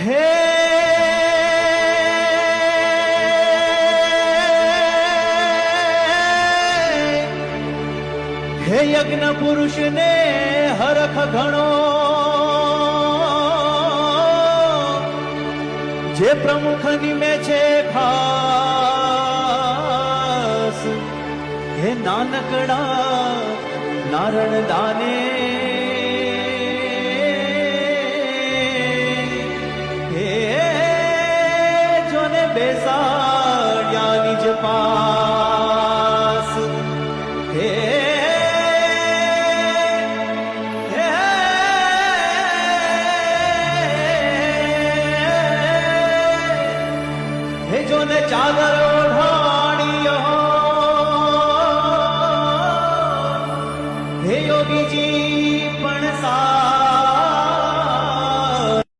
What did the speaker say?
હે યજ્ઞ પુરુષને હરખ ઘણો જે પ્રમુખ નિમે છે ખાસ હે નાનકડા નારણ દાને سي جي پاسوو. نه چادر ڀيو هجو به جي